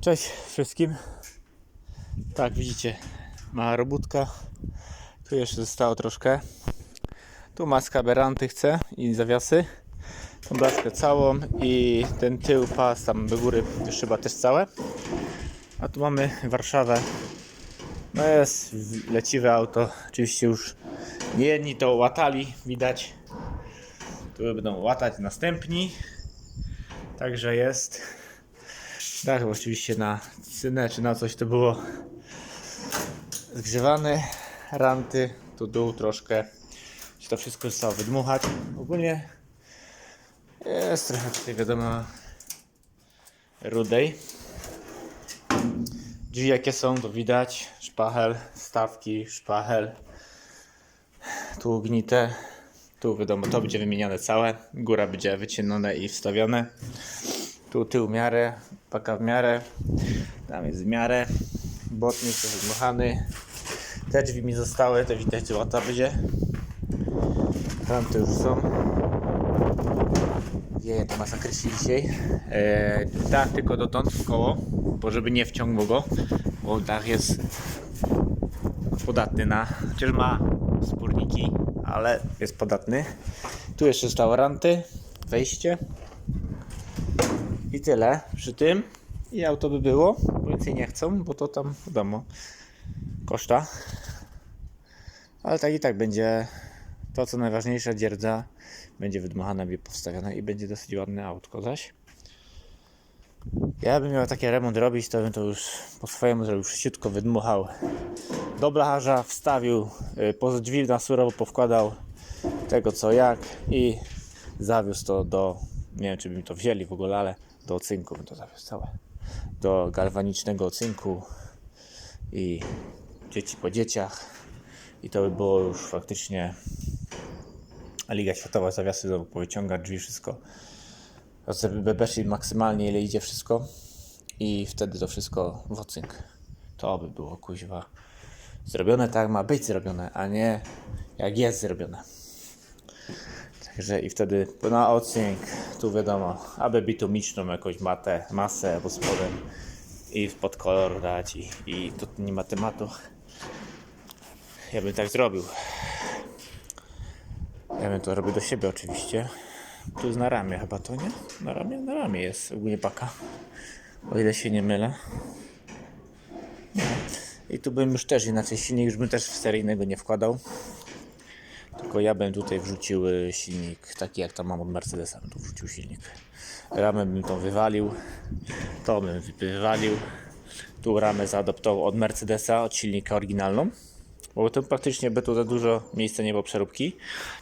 Cześć wszystkim. Tak, widzicie, mała robótka. Tu jeszcze zostało troszkę. Tu maska Beranty chce i zawiasy. Tą blaszkę całą i ten tył pas tam do góry szyba też całe. A tu mamy Warszawę. No jest leciwe auto. Oczywiście już nie jedni to łatali, widać. Tu będą łatać następni. Także jest. Bo oczywiście na cynę czy na coś to było zgrzewane. Ranty, tu dół troszkę. Się to wszystko zostało wydmuchać. Ogólnie jest trochę tutaj wiadomo rudej. Drzwi jakie są, to widać. Szpachel, stawki, szpachel. Tu gnite. Tu wiadomo, to będzie wymienione całe. Góra będzie wycięone i wstawione. Tu tył miarę, paka w miarę. Tam jest w miarę. Botnik jest wydmuchany. Te drzwi mi zostały, to widać, łata będzie. Tam to już są. Wieje to masakrycznie dzisiaj. Eee, dach tylko dotąd w koło, bo żeby nie wciągło go, bo dach jest podatny na, chociaż ma spórniki, ale jest podatny. Tu jeszcze zostały ranty, wejście i tyle przy tym. I auto by było, więcej nie chcą, bo to tam wiadomo koszta. Ale tak i tak będzie to co najważniejsze, dzierdza będzie wydmuchana, powstawiona i będzie dosyć ładne autko zaś. Ja bym miał taki remont robić, to bym to już po swojemu zrobił szybciutko, wydmuchał do blacharza, wstawił y, poza drzwi na surowo, powkładał tego co jak i zawiózł to do, nie wiem czy by mi to wzięli w ogóle, ale do ocynku bym to całe. Do galwanicznego ocynku i dzieci po dzieciach i to by było już faktycznie Liga Światowa, zawiasy do powyciągać, drzwi, wszystko. Żeby weszli maksymalnie ile idzie wszystko i wtedy to wszystko w ocynk. To by było kuźwa zrobione tak ma być zrobione, a nie jak jest zrobione. Także i wtedy na ocynk, tu wiadomo, aby bitumiczną jakąś matę, masę pod spodem i pod kolor dać i, i tu nie ma tematu. Ja bym tak zrobił. Ja bym to robił do siebie oczywiście. Tu jest na ramię chyba to, nie? Na ramię? Na ramię jest ogólnie paka. O ile się nie mylę. I tu bym już też inaczej silnik, już bym też w seryjnego nie wkładał. Tylko ja bym tutaj wrzucił y, silnik, taki jak tam mam od Mercedesa, bym tu wrzucił silnik. Ramę bym tą wywalił, to bym wywalił. Tu ramę zaadoptował od Mercedesa, od silnika oryginalną. Bo to praktycznie by tu za dużo miejsca nie było przeróbki.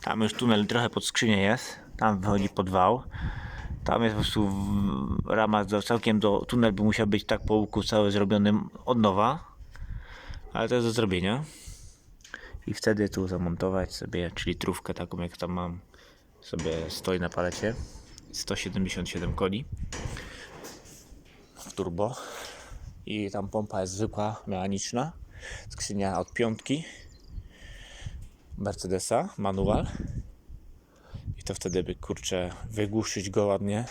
Tam już tunel trochę pod skrzynię jest. Tam wychodzi pod wał. Tam jest po prostu rama do, całkiem do tunel by musiał być tak po łuku cały zrobiony od nowa. Ale to jest do zrobienia. I wtedy tu zamontować sobie, czyli trówkę taką jak tam mam, sobie stoi na palecie. 177 koni w turbo. I tam pompa jest zwykła, mechaniczna. Skrzynia od piątki Mercedesa, manual. I to wtedy by kurczę wygłuszyć go ładnie.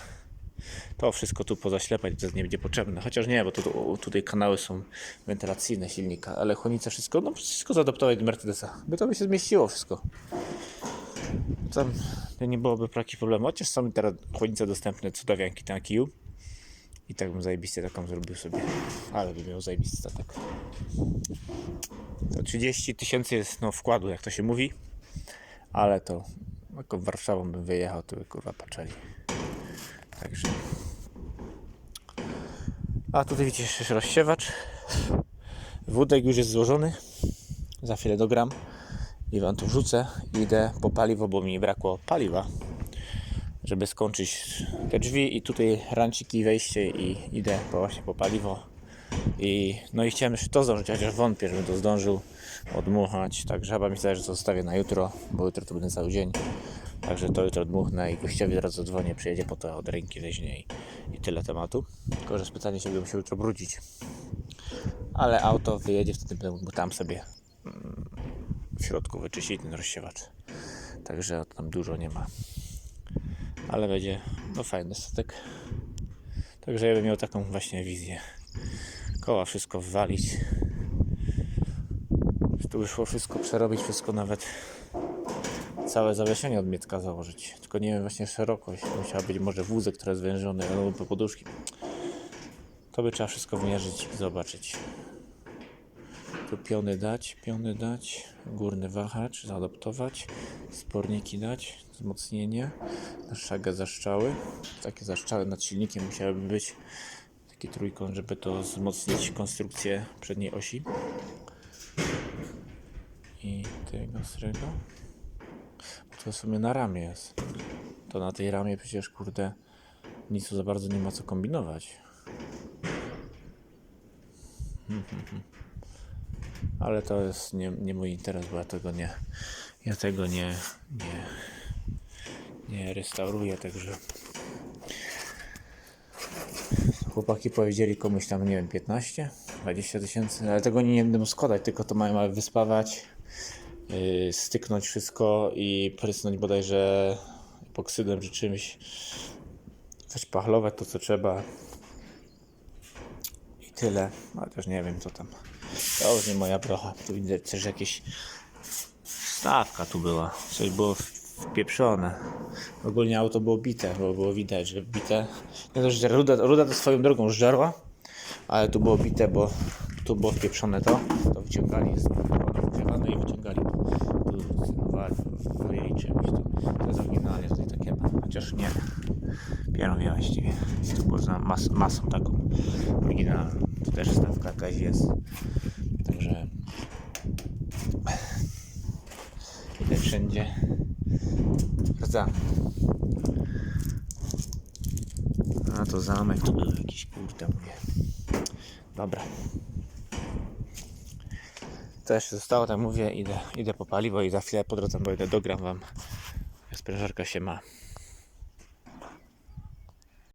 To wszystko tu pozaślepać, to nie będzie potrzebne. Chociaż nie, bo tu, tu, tutaj kanały są wentylacyjne silnika, ale chłodnica wszystko, no wszystko zaadoptować do Mercedesa. By to by się zmieściło wszystko. Tam nie byłoby takich problemów. Chociaż są teraz chłodnice dostępne, cudawianki na kiju. I tak bym zajebiście taką zrobił sobie. Ale bym miał zajebisty statek. To 30 tysięcy jest no, wkładu, jak to się mówi. Ale to jako Warszawą bym wyjechał, to by kurwa patrzeli. Także. A tutaj widzicie jeszcze rozsiewacz. Wódek już jest złożony. Za chwilę dogram. I wam tu wrzucę. Idę po paliwo, bo mi brakło paliwa. Żeby skończyć te drzwi i tutaj ranciki wejście i idę po, właśnie po paliwo. I, no i chciałem jeszcze to zdążyć, chociaż wątpię, żebym to zdążył odmuchać. Także chyba zdaje, że zostawię na jutro, bo jutro to będę cały dzień. Także to jutro dmuchnę i gościowi zaraz zadzwonię, przyjedzie po to od ręki weźmie i, tyle tematu. Tylko, że specjalnie się będę musiał jutro brudzić. Ale auto wyjedzie, wtedy będę mógł tam sobie mm, w środku wyczyścić ten rozsiewacz. Także tam dużo nie ma. Ale będzie no fajny statek. Także ja bym miał taką właśnie wizję. Koła wszystko wywalić. Tu wyszło wszystko przerobić, wszystko nawet całe zawieszenie od Mietka założyć. Tylko nie wiem właśnie szerokość. Musiała być może wózek, który jest zwężony, albo poduszki. To by trzeba wszystko wymierzyć i zobaczyć. Tu piony dać, piony dać, górny wahacz zaadoptować, sporniki dać, wzmocnienie, szagę zaszczały. Takie zaszczały nad silnikiem musiałyby być. Taki trójkąt, żeby to wzmocnić konstrukcję przedniej osi. I tego, srego. To w sumie na ramie jest. To na tej ramie przecież, kurde, nic tu za bardzo nie ma co kombinować. Ale to jest nie, nie mój interes, bo ja tego nie, ja tego nie, nie, nie restauruję, także chłopaki powiedzieli komuś tam, nie wiem, 15, 20 tysięcy, ale tego nie będę składać, tylko to mają wyspawać, styknąć wszystko i prysnąć bodajże epoksydem czy czymś, zaśpachlować to co trzeba i tyle, ale też nie wiem co tam. To już nie moja brocha. Tu widzę też jakieś stawka tu była. Coś było wpieprzone. Ogólnie auto było bite, bo było widać, że bite. Nie to, że ruda, ruda to swoją drogą żarła, ale tu było bite, bo tu było wpieprzone to. To wyciągali, z wyciągane i wyciągali. Tu cynowali, wyjęli czymś. To, to jest oryginalnie tutaj takie, chociaż nie. Pierowie właściwie. Tu było za mas, masą taką oryginalną. Tu też stawka jakaś jest. Także tutaj wszędzie rdza. A to zamek tu był jakiś kurde mówię. Dobra. Jeszcze zostało, tak mówię, idę, idę po paliwo i za chwilę po drodze, bo idę dogram wam. Sprężarka się ma.